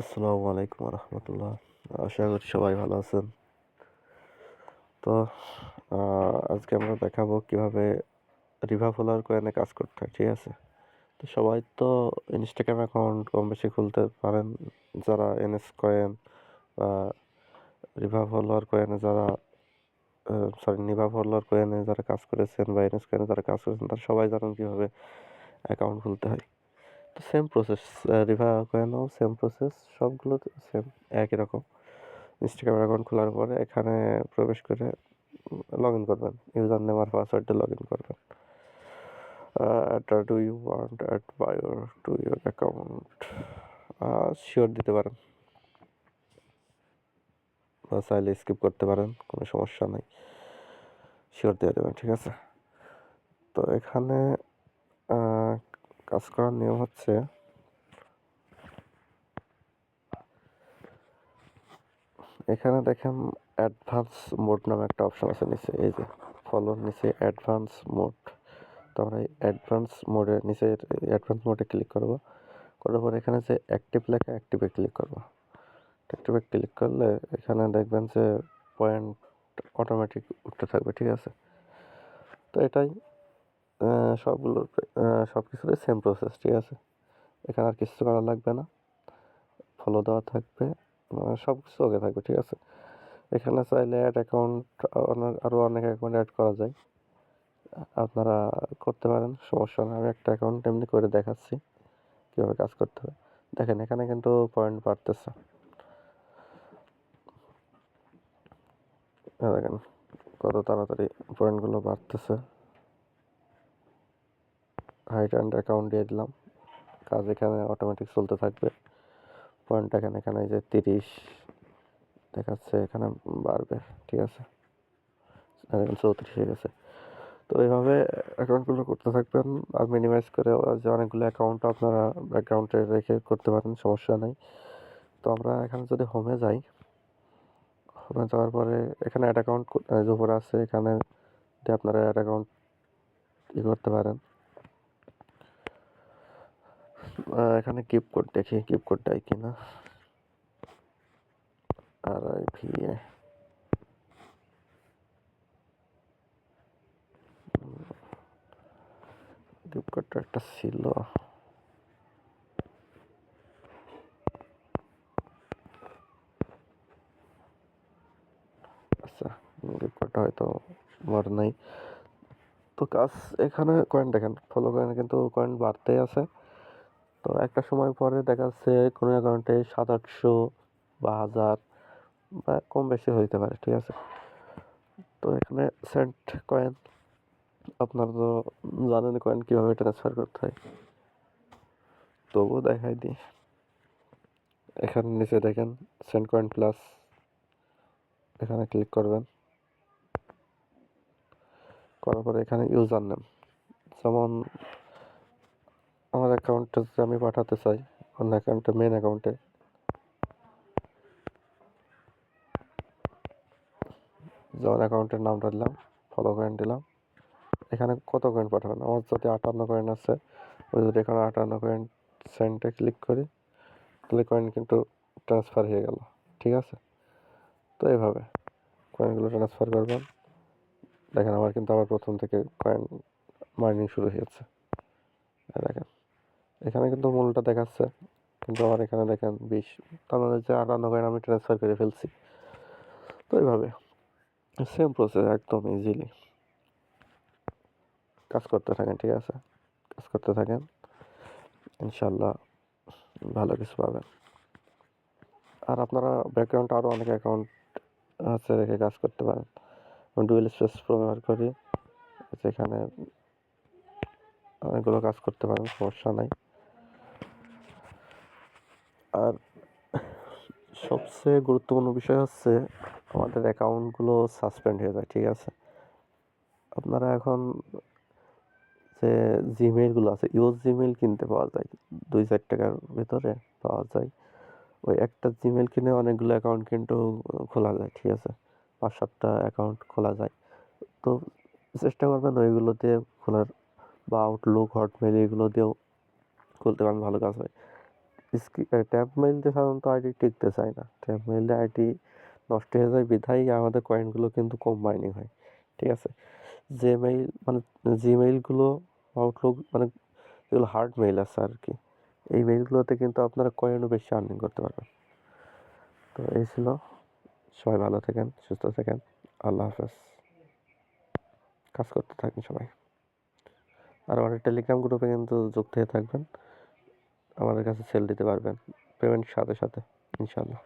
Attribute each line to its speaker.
Speaker 1: আসসালামু আলাইকুম রহমতুল্লাহ। আশা করি সবাই ভালো আছেন। তো আজকে আমরা দেখাবো কীভাবে রিভা ফলোয়ার কয়েনে কাজ করতে হয়, ঠিক আছে? তো সবাই তো ইনস্টাগ্রাম অ্যাকাউন্ট কম বেশি খুলতে পারেন, যারা এনএস কয়েন বা রিভা ফলোয়ার কয়েনে যারা সরি নিভা ফলোয়ার কয়েনে যারা কাজ করেছেন, বা এনএস কয়েনে যারা কাজ করেছেন, তারা সবাই জানেন কীভাবে অ্যাকাউন্ট খুলতে হয়। সেম প্রসেস রিভা কয়েনও সেম প্রসেস সবগুলো সেম একই রকম। ইনস্টাগ্রাম অ্যাকাউন্ট খোলার পরে এখানে প্রবেশ করে লগ ইন করবেন। ইউজার নেম আর পাসওয়ার্ডে লগ ইন করবেন। ডু ইউ ওয়ান্ট অ্যাট বায়োর টু ইউর অ্যাকাউন্ট শিওর দিতে পারেন। বা চাইলে স্কিপ করতে পারেন, কোনো সমস্যা নেই। শিওর দিয়ে দেবেন, ঠিক আছে? তো এখানে কাজ করার নিয়ম হচ্ছে এখানে দেখেন অ্যাডভান্স মোড নামে একটা অপশন আছে নিচে, এই যে ফলোর নিচে অ্যাডভান্স মোড তো আমরা এই অ্যাডভান্স মোডে নিচে অ্যাডভান্স মোডে ক্লিক করব, করার পর এখানে যে অ্যাক্টিভ লেখা অ্যাক্টিভে ক্লিক করব। অ্যাক্টিভে ক্লিক করলে এখানে দেখবেন যে পয়েন্ট অটোমেটিক উঠতে থাকবে, ঠিক আছে? তো এটাই আহ, সবগুলো সব কিছুরই সেম প্রসেস ঠিক আছে? এখানে আর কিছু করা লাগবে না। ফলো দেওয়া থাকবে। সব কিছু ওকে থাকবে ঠিক আছে? এখানে চাইলে অ্যাড অ্যাকাউন্ট আরও অনেক অ্যাকাউন্ট অ্যাড করা যায়। আপনারা করতে পারেন সমস্যা না আমি একটা অ্যাকাউন্ট এমনি করে দেখাচ্ছি কীভাবে কাজ করতে হবে দেখেন এখানে কিন্তু পয়েন্ট বাড়তেছে। দেখেন কত তাড়াতাড়ি পয়েন্টগুলো বাড়তেছে। হাইট অ্যান্ড অ্যাকাউন্ট দিয়ে দিলাম। কাজ এখানে অটোমেটিক চলতে থাকবে। পয়েন্ট এখানে এখানে যে তিরিশ, দেখাচ্ছে এখানে বাড়বে, ঠিক আছে? এখন চৌত্রিশ হয়ে গেছে। তো এইভাবে অ্যাকাউন্টগুলো করতে থাকবেন আর মিনিমাইজ করে যে অনেকগুলো অ্যাকাউন্ট আপনারা অ্যাকাউন্টে রেখে করতে পারেন, সমস্যা নেই। তো আমরা এখানে যদি হোমে যাই হোমে যাওয়ার পরে এখানে অ্যাড অ্যাকাউন্ট উপরে আছে এখানে আপনারা অ্যাড অ্যাকাউন্ট ই করতে পারেন। এখানে কিপ কোড দেখি কিপ কোড দেয় কিনা। R I V A keep কোডটা একটা ছিল। আচ্ছা হয়তো মর নাই। তো কাজ এখানে কয়েন দেখেন ফলো কয়েন কিন্তু কয়েন বাড়তেই আছে। তো একটা সময় পরে দেখা যাচ্ছে কোনো অ্যাকাউন্টে সাত আটশো বা হাজার বা কম বেশি হইতে পারে, ঠিক আছে? তো এখানে সেন্ট কয়েন আপনারা তো জানেন কয়েন কীভাবে ট্রান্সফার করতে হয়। তবুও দেখাই দিই। এখানে নিচে দেখেন সেন্ট কয়েন প্লাস এখানে ক্লিক করবেন। করার পরে এখানে ইউজার নেম যেমন আমার অ্যাকাউন্টে আমি পাঠাতে চাই, অন্য অ্যাকাউন্টে মেন অ্যাকাউন্টে যেমন অ্যাকাউন্টের নামটা দিলাম ফলো কয়েন দিলাম। এখানে কত কয়েন পাঠাবেন? আমার যদি আটান্ন কয়েন আছে ওই যদি এখানে আটান্ন কয়েন সেন্টে ক্লিক করি, তাহলে কয়েন কিন্তু ট্রান্সফার হয়ে গেল। ঠিক আছে? তো এইভাবে কয়েনগুলো ট্রান্সফার করবেন। দেখেন, আমার কিন্তু আবার প্রথম থেকে কয়েন মাইনিং শুরু হয়েছে। দেখেন। এখানে কিন্তু মূলটা দেখাচ্ছে। কিন্তু আমার এখানে দেখেন বিশ, তার মানে যে আটান্ন কয়েন আমি ট্রান্সফার করে ফেলছি। তো এইভাবে। সেম প্রসেস একদম ইজিলি কাজ করতে থাকেন, ঠিক আছে? কাজ করতে থাকেন ইনশাল্লাহ ভালো কিছু পাবেন। আর আপনারা ব্যাকগ্রাউন্ডে আরও অনেক অ্যাকাউন্ট আছে রেখে কাজ করতে পারেন। আমি ডুয়েল স্পেস ব্যবহার করি। যেখানে অনেকগুলো কাজ করতে পারেন, সমস্যা নাই। আর সবচেয়ে গুরুত্বপূর্ণ বিষয় হচ্ছে আমাদের অ্যাকাউন্টগুলো সাসপেন্ড হয়ে যায়, ঠিক আছে? আপনারা এখন যে জিমেলগুলো আছে, ইউজ জিমেইল কিনতে পাওয়া যায়, দুই চার টাকার ভেতরে পাওয়া যায়। ওই একটা জিমেল কিনে অনেকগুলো অ্যাকাউন্ট কিন্তু খোলা যায়, ঠিক আছে? পাঁচ সাতটা অ্যাকাউন্ট খোলা যায়। তো চেষ্টা করবেন ওইগুলো দিয়ে খোলার বা আউটলুক হটমেল এগুলো দিয়েও খুলতে পারেন, ভালো কাজ হয়। ট্যাব মেইল দিয়ে সাধারণত আইডি টিকতে চায় না। ট্যাব মেইল আইডি নষ্ট হয়ে যায়, বিধায় আমাদের কয়েনগুলো কিন্তু কম মাইনিং হয়, ঠিক আছে? যে মেইল মানে জিমেইলগুলো আউটলুক মানে যেগুলো হার্ড মেইল আছে আর কি। এই মেইলগুলোতে কিন্তু আপনারা কয়েনও বেশি আর্নিং করতে পারবেন। তো এই ছিল। সবাই ভালো থাকেন, সুস্থ থাকেন। আল্লাহ হাফেজ। কাজ করতে থাকেন সবাই। আর আমাদের টেলিগ্রাম গ্রুপে কিন্তু যুক্ত হয়ে থাকবেন। আমাদের কাছে সেল দিতে পারবেন পেমেন্ট সাথে সাথে ইনশাল্লাহ